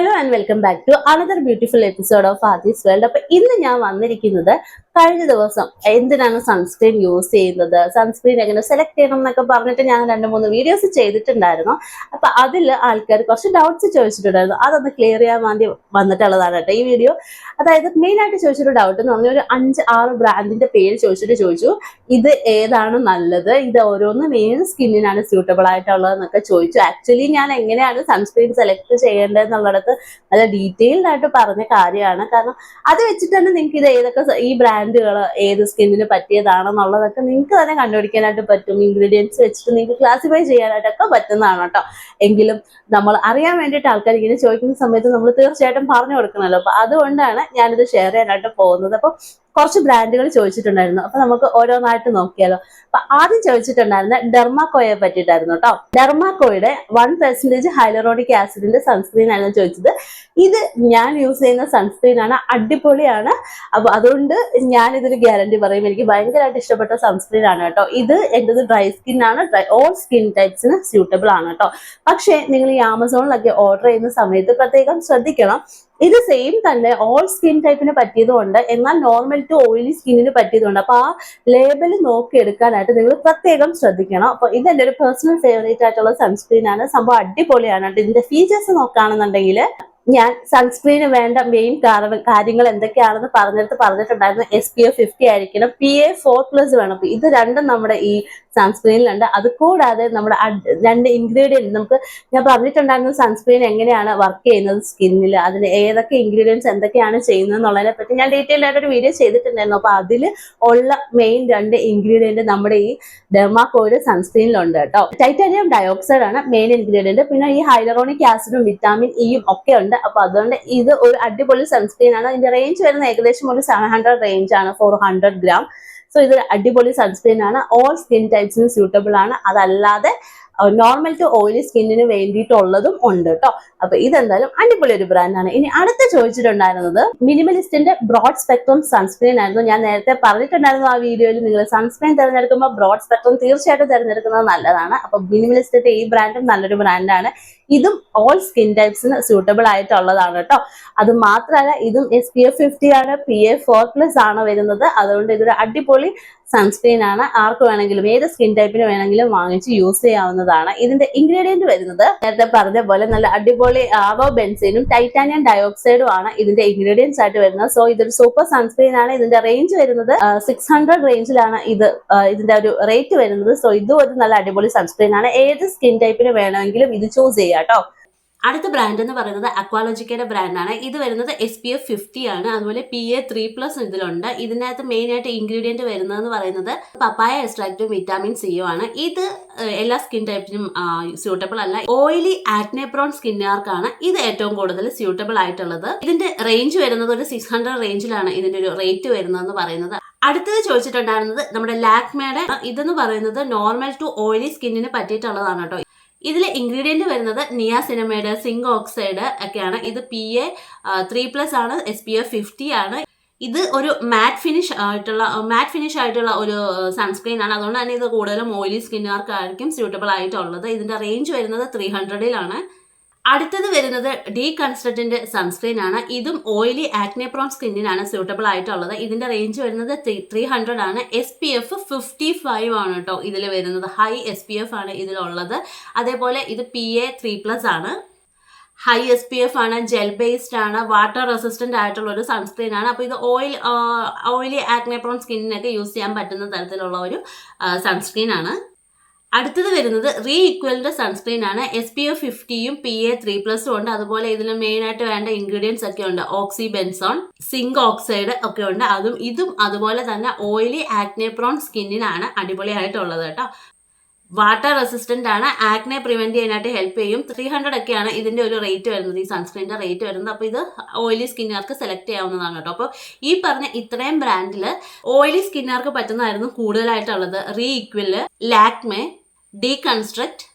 Hello and welcome back to another beautiful episode of Aadhi's world അപ്പൊ ഇന്ന് ഞാൻ വന്നിരിക്കുന്നത് കഴിഞ്ഞ ദിവസം എന്തിനാണ് സൺസ്ക്രീൻ യൂസ് ചെയ്യുന്നത്? സൺസ്ക്രീൻ എങ്ങനെ സെലക്ട് ചെയ്യണം എന്നൊക്കെ പറഞ്ഞിട്ട് ഞാൻ രണ്ട് മൂന്ന് വീഡിയോസ് ചെയ്തിട്ടുണ്ടായിരുന്നു. അപ്പൊ അതിൽ ആൾക്കാർ കുറച്ച് ഡൗട്ട്സ് ചോദിച്ചിട്ടുണ്ടായിരുന്നു. അതൊന്ന് ക്ലിയർ ചെയ്യാൻ വേണ്ടി വന്നിട്ടുള്ളതാണ് കേട്ടോ ഈ വീഡിയോ അതായത് മെയിൻ ആയിട്ട് ചോദിച്ചൊരു ഡൗട്ട് എന്ന് പറഞ്ഞാൽ ഒരു അഞ്ച് ആറ് ബ്രാൻഡിന്റെ പേര് ചോദിച്ചിട്ട് ചോദിച്ചു. ഇത് ഏതാണ് നല്ലത്? ഇത് ഓരോന്ന് ഏത് സ്കിന്നിനാണ് സ്യൂട്ടബിൾ ആയിട്ടുള്ളത് എന്നൊക്കെ ചോദിച്ചു. ആക്ച്വലി ഞാൻ എങ്ങനെയാണ് സൺസ്ക്രീൻ സെലക്ട് ചെയ്യേണ്ടത് എന്നുള്ളടത്ത് നല്ല ഡീറ്റെയിൽഡ് ആയിട്ട് പറഞ്ഞ കാര്യമാണ്. കാരണം അത് വെച്ചിട്ട് തന്നെ നിങ്ങൾക്ക് ഇത് ഏതൊക്കെ ഈ ഈ ബ്രാൻഡുകൾ ഏത് സ്കിന്നിന് പറ്റിയതാണെന്നുള്ളതൊക്കെ നിങ്ങൾക്ക് തന്നെ കണ്ടുപിടിക്കാനായിട്ട് പറ്റും. ഇൻഗ്രീഡിയൻസ് വെച്ചിട്ട് നിങ്ങൾക്ക് ക്ലാസിഫൈ ചെയ്യാനായിട്ടൊക്കെ പറ്റുന്നതാണ് കേട്ടോ. എങ്കിലും നമ്മൾ അറിയാൻ വേണ്ടിയിട്ട് ആൾക്കാർ ഇങ്ങനെ ചോദിക്കുന്ന സമയത്ത് നമ്മൾ തീർച്ചയായിട്ടും പറഞ്ഞു കൊടുക്കണമല്ലോ. അപ്പൊ അതുകൊണ്ടാണ് ഞാനിത് ഷെയർ ചെയ്യാനായിട്ട് പോകുന്നത്. അപ്പം കുറച്ച് ബ്രാൻഡുകൾ ചോദിച്ചിട്ടുണ്ടായിരുന്നു. അപ്പൊ നമുക്ക് ഓരോന്നായിട്ട് നോക്കിയാലോ. അപ്പൊ ആദ്യം ചോദിച്ചിട്ടുണ്ടായിരുന്ന ഡെർമാക്കോയെ പറ്റിയിട്ടായിരുന്നു കേട്ടോ ഡെർമാക്കോയുടെ വൺ പെർസെന്റേജ് ഹൈലറോണിക് ആസിഡിന്റെ സൺസ്ക്രീൻ ആയിരുന്നു ചോദിച്ചത്. ഇത് ഞാൻ യൂസ് ചെയ്യുന്ന സൺസ്ക്രീൻ ആണ് അടിപൊളിയാണ്. അപ്പൊ അതുകൊണ്ട് ഞാൻ ഇതിന് ഗ്യാരണ്ടി പറയും. എനിക്ക് ഭയങ്കരമായിട്ട് ഇഷ്ടപ്പെട്ട സൺസ്ക്രീൻ ആണ് കേട്ടോ ഇത് എന്റെ ഡ്രൈ സ്കിൻ ആണ് ഡ്രൈ ഓൾ സ്കിൻ ടൈപ്സിന് സ്യൂട്ടബിൾ ആണ് കേട്ടോ പക്ഷേ നിങ്ങൾ ഈ ആമസോണിലൊക്കെ ഓർഡർ ചെയ്യുന്ന സമയത്ത് പ്രത്യേകം ശ്രദ്ധിക്കണം. ഇത് സെയിം തന്നെ ഓൾ സ്കിൻ ടൈപ്പിന് പറ്റിയതുകൊണ്ട് എന്നാൽ നോർമൽ ടു ഓയിലി സ്കിന്നിന് പറ്റിയതുകൊണ്ട് അപ്പൊ ആ ലേബൽ നോക്കി എടുക്കാനായിട്ട് നിങ്ങൾ പ്രത്യേകം ശ്രദ്ധിക്കണം. അപ്പൊ ഇത് എന്റെ ഒരു പേഴ്സണൽ ഫേവറേറ്റ് ആയിട്ടുള്ള സൺസ്ക്രീൻ ആണ്. സംഭവം അടിപൊളിയാണ്. ഇതിന്റെ ഫീച്ചേഴ്സ് നോക്കുകയാണെന്നുണ്ടെങ്കിൽ ഞാൻ സൺസ്ക്രീന് വേണ്ട മെയിൻ കാര്യങ്ങൾ എന്തൊക്കെയാണെന്ന് പറഞ്ഞെടുത്ത് പറഞ്ഞിട്ടുണ്ടായിരുന്നു. എസ് പി എഫ് ഫിഫ്റ്റി ആയിരിക്കണം. പി എ ഫോർ പ്ലസ് വേണം. ഇത് രണ്ടും നമ്മുടെ ഈ സൺസ്ക്രീനിലുണ്ട് അത് കൂടാതെ നമ്മുടെ രണ്ട് ഇൻഗ്രീഡിയന്റ് നമുക്ക് ഞാൻ പറഞ്ഞിട്ടുണ്ടായിരുന്നു സൺസ്ക്രീൻ എങ്ങനെയാണ് വർക്ക് ചെയ്യുന്നത് സ്കിന്നിൽ അതിന് ഏതൊക്കെ ഇൻഗ്രീഡിയൻസ് എന്തൊക്കെയാണ് ചെയ്യുന്നത് എന്നുള്ളതിനെ പറ്റി ഞാൻ ഡീറ്റെയിൽ ആയിട്ട് ഒരു വീഡിയോ ചെയ്തിട്ടുണ്ടായിരുന്നു. അപ്പോൾ അതിൽ ഉള്ള മെയിൻ രണ്ട് ഇൻഗ്രീഡിയന്റ് നമ്മുടെ ഈ ഡെർമാക്കോയുടെ സൺസ്ക്രീനിലുണ്ട് കേട്ടോ. ടൈറ്റാനിയം ഡയോക്സൈഡ് ആണ് മെയിൻ ഇൻഗ്രീഡിയന്റ് പിന്നെ ഈ ഹൈലറോണിക് ആസിഡും വിറ്റാമിൻ ഇയും ഒക്കെ ഉണ്ട്. അപ്പോൾ അതുകൊണ്ട് ഇത് ഒരു അടിപൊളി സൺസ്ക്രീൻ ആണ്. ഇതിന്റെ റേഞ്ച് വരുന്ന ഏകദേശം ഒരു സെവൻ ഹൺഡ്രഡ് റേഞ്ച് ആണ്. ഫോർ ഹൺഡ്രഡ് ഗ്രാം സോ ഇതൊരു അടിപൊളി സൺസ്ക്രീൻ ആണ്. ഓൾ സ്കിൻ ടൈപ്സിന് സ്യൂട്ടബിൾ ആണ്. അതല്ലാതെ നോർമൽ ടു ഓയിലി സ്കിന്നിന് വേണ്ടിയിട്ടുള്ളതും ഉണ്ട് കേട്ടോ അപ്പൊ ഇതെന്തായാലും അടിപൊളി ഒരു ബ്രാൻഡാണ് ഇനി അടുത്ത ചോദിച്ചിട്ടുണ്ടായിരുന്നത് മിനിമലിസ്റ്റിന്റെ ബ്രോഡ് സ്പെക്ട്രം സൺസ്ക്രീൻ ആയിരുന്നു. ഞാൻ നേരത്തെ പറഞ്ഞിട്ടുണ്ടായിരുന്നു ആ വീഡിയോയിൽ നിങ്ങൾ സൺസ്ക്രീൻ തിരഞ്ഞെടുക്കുമ്പോൾ ബ്രോഡ് സ്പെക്ട്രം തീർച്ചയായിട്ടും തിരഞ്ഞെടുക്കുന്നത് നല്ലതാണ്. അപ്പൊ മിനിമലിസ്റ്റിന്റെ ഈ ബ്രാൻഡും നല്ലൊരു ബ്രാൻഡാണ് ഇതും ഓൾ സ്കിൻ ടൈപ്സിന് സ്യൂട്ടബിൾ ആയിട്ടുള്ളതാണ് കേട്ടോ അത് മാത്രമല്ല ഇതും എസ് പി എഫ് ഫിഫ്റ്റി ആണ് പി എ ഫോർ പ്ലസ് ആണ് വരുന്നത്. അതുകൊണ്ട് ഇതൊരു അടിപൊളി സൺസ്ക്രീൻ ആണ്. ആർക്ക് വേണമെങ്കിലും ഏത് സ്കിൻ ടൈപ്പിന് വേണമെങ്കിലും വാങ്ങിച്ച് യൂസ് ചെയ്യാവുന്നതാണ്. ഇതിന്റെ ഇൻഗ്രീഡിയന്റ് വരുന്നത് നേരത്തെ പറഞ്ഞ പോലെ നല്ല അടിപൊളി ആവോ ബെൻസിനും ടൈറ്റാനിയം ഡയോക്സൈഡും ആണ് ഇതിന്റെ ഇൻഗ്രീഡിയൻസ് ആയിട്ട് വരുന്നത്. സോ ഇതൊരു സൂപ്പർ സൺസ്ക്രീൻ ആണ്. ഇതിന്റെ റേഞ്ച് വരുന്നത് സിക്സ് ഹൺഡ്രഡ് റേഞ്ചിലാണ് ഇത് ഇതിന്റെ ഒരു റേറ്റ് വരുന്നത്. സോ ഇതും ഒരു നല്ല അടിപൊളി സൺസ്ക്രീൻ ആണ്. ഏത് സ്കിൻ ടൈപ്പിന് വേണമെങ്കിലും ഇത് ചൂസ് ചെയ്യാം കേട്ടോ അടുത്ത ബ്രാൻഡ് എന്ന് പറയുന്നത് അക്വാലോജിക്കയുടെ ബ്രാൻഡാണ് ഇത് വരുന്നത് എസ് പി എഫ് ഫിഫ്റ്റി ആണ്. അതുപോലെ പി എ ത്രീ പ്ലസ് ഇതിലുണ്ട്. ഇതിനകത്ത് മെയിൻ ആയിട്ട് ഇൻഗ്രീഡിയന്റ് വരുന്നതെന്ന് പറയുന്നത് പപ്പായ എക്സ്ട്രാക്റ്റും വിറ്റാമിൻ സിയും ആണ്. ഇത് എല്ലാ സ്കിൻ ടൈപ്പിനും സ്യൂട്ടബിൾ അല്ല. ഓയിലി ആക്നെപ്രോൺ സ്കിന്നുകാർക്കാണ് ഇത് ഏറ്റവും കൂടുതൽ സ്യൂട്ടബിൾ ആയിട്ടുള്ളത്. ഇതിന്റെ റേഞ്ച് വരുന്നത് ഒരു സിക്സ് ഹൺഡ്രഡ് റേഞ്ചിലാണ് ഇതിന്റെ ഒരു റേറ്റ് വരുന്നതെന്ന് പറയുന്നത്. അടുത്തത് ചോദിച്ചിട്ടുണ്ടായിരുന്നത് നമ്മുടെ ലാക്മേഡ് ഇതെന്ന് പറയുന്നത് നോർമൽ ടു ഓയിലി സ്കിന്നിന് പറ്റിയിട്ടുള്ളതാണ് കേട്ടോ. ഇതിലെ ഇൻഗ്രീഡിയന്റ് വരുന്നത് നിയാസിനമൈഡ് സിങ്ക് ഓക്സൈഡ് ഒക്കെയാണ്. ഇത് പി എ ത്രീ പ്ലസ് ആണ്. എസ് പി എഫ് ഫിഫ്റ്റി ആണ്. ഇത് ഒരു മാറ്റ് ഫിനിഷ് ആയിട്ടുള്ള മാറ്റ് ഫിനിഷ് ആയിട്ടുള്ള ഒരു സൺസ്ക്രീൻ ആണ്. അതുകൊണ്ട് തന്നെ ഇത് കൂടുതലും ഓയിലി സ്കിന്നുകാർക്കായിരിക്കും സ്യൂട്ടബിൾ ആയിട്ടുള്ളത്. ഇതിന്റെ റേഞ്ച് വരുന്നത് ത്രീ ഹൺഡ്രഡിലാണ് അടുത്തത് വരുന്നത് ഡീ കൺസ്ട്രക്റ്റിന്റെ സൺസ്ക്രീൻ ആണ്. ഇതും ഓയിലി ആക്നെപ്രോൺ സ്കിന്നിനാണ് സ്യൂട്ടബിൾ ആയിട്ടുള്ളത്. ഇതിന്റെ റേഞ്ച് വരുന്നത് ത്രീ ഹൺഡ്രഡ് ആണ്. S P F fifty five ആണ് കേട്ടോ ഇതിൽ വരുന്നത്. ഹൈ എസ് പി എഫ് ആണ് ഇതിലുള്ളത്. അതേപോലെ ഇത് പി എ ത്രീ പ്ലസ് ആണ്. ഹൈ എസ് പി എഫ് ആണ് ജെൽ ബേസ്ഡ് ആണ് വാട്ടർ റെസിസ്റ്റന്റ് ആയിട്ടുള്ള ഒരു സൺസ്ക്രീൻ ആണ്. അപ്പോൾ ഇത് ഓയിൽ ഓയിലി ആക്നെപ്രോൺ സ്കിന്നിനൊക്കെ യൂസ് ചെയ്യാൻ പറ്റുന്ന തരത്തിലുള്ള ഒരു സൺസ്ക്രീൻ ആണ്. അടുത്തത് വരുന്നത് റീ ഈക്വലിന്റെ സൺസ്ക്രീൻ ആണ്. എസ് പി എഫ് ഫിഫ്റ്റിയും പി എ ത്രീ പ്ലസും ഉണ്ട്. അതുപോലെ ഇതിൽ മെയിൻ ആയിട്ട് വേണ്ട ഇൻഗ്രീഡിയൻസ് ഒക്കെ ഉണ്ട്. ഓക്സി ബെൻസോൺ സിങ്ക് ഓക്സൈഡ് ഒക്കെ ഉണ്ട്. അതും ഇതും അതുപോലെ തന്നെ ഓയിലി ആക്നെപ്രോൺ സ്കിന്നിനാണ് അടിപൊളിയായിട്ടുള്ളത് കേട്ടോ. വാട്ടർ റെസിസ്റ്റന്റ് ആണ്. ആക്നെ പ്രിവെന്റ് ചെയ്യാനായിട്ട് ഹെൽപ്പ് ചെയ്യും. ത്രീ ഹൺഡ്രഡ് ഒക്കെയാണ് ഇതിന്റെ ഒരു റേറ്റ് വരുന്നത്. ഈ സൺസ്ക്രീനിന്റെ റേറ്റ് വരുന്നത്. അപ്പോൾ ഇത് ഓയിലി സ്കിന്നുകാർക്ക് സെലക്ട് ചെയ്യാവുന്നതാണ് കേട്ടോ. അപ്പോൾ ഈ പറഞ്ഞ ഇത്രയും ബ്രാൻഡിൽ ഓയിലി സ്കിന്നുകാർക്ക് പറ്റുന്നതായിരുന്നു കൂടുതലായിട്ടുള്ളത്. Re'equil Lakme deconstruct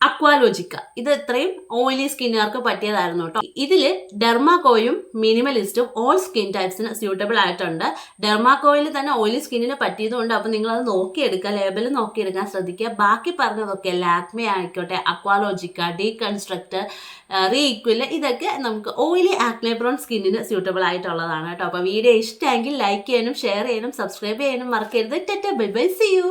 Aqualogica ഇത് ഇത്രയും ഓയിലി സ്കിന്നുകാർക്ക് പറ്റിയതായിരുന്നു കേട്ടോ. ഇതിൽ ഡെർമാക്കോയും മിനിമലിസ്റ്റും ഓൾ സ്കിൻ ടൈപ്സിന് സ്യൂട്ടബിൾ ആയിട്ടുണ്ട്. ഡെർമാക്കോയിൽ തന്നെ ഓയിലി സ്കിന്നിന് പറ്റിയതുകൊണ്ട് അപ്പോൾ നിങ്ങൾ അത് നോക്കിയെടുക്കുക ലേബൽ നോക്കിയെടുക്കാൻ ശ്രദ്ധിക്കുക. ബാക്കി പറഞ്ഞതൊക്കെ ലാക്മേ ആയിക്കോട്ടെ അക്വാലോജിക്ക ഡീകൺസ്ട്രക്ട് റീക്വിൽ ഇതൊക്കെ നമുക്ക് ഓയിലി ആക്നെബ്രോൺ സ്കിന്നിന് സ്യൂട്ടബിൾ ആയിട്ടുള്ളതാണ് കേട്ടോ. അപ്പോൾ വീഡിയോ ഇഷ്ടമെങ്കിൽ ലൈക്ക് ചെയ്യാനും ഷെയർ ചെയ്യാനും സബ്സ്ക്രൈബ് ചെയ്യാനും മറക്കരുത്. ടെറ്റ ബൈ ബൈ സി യു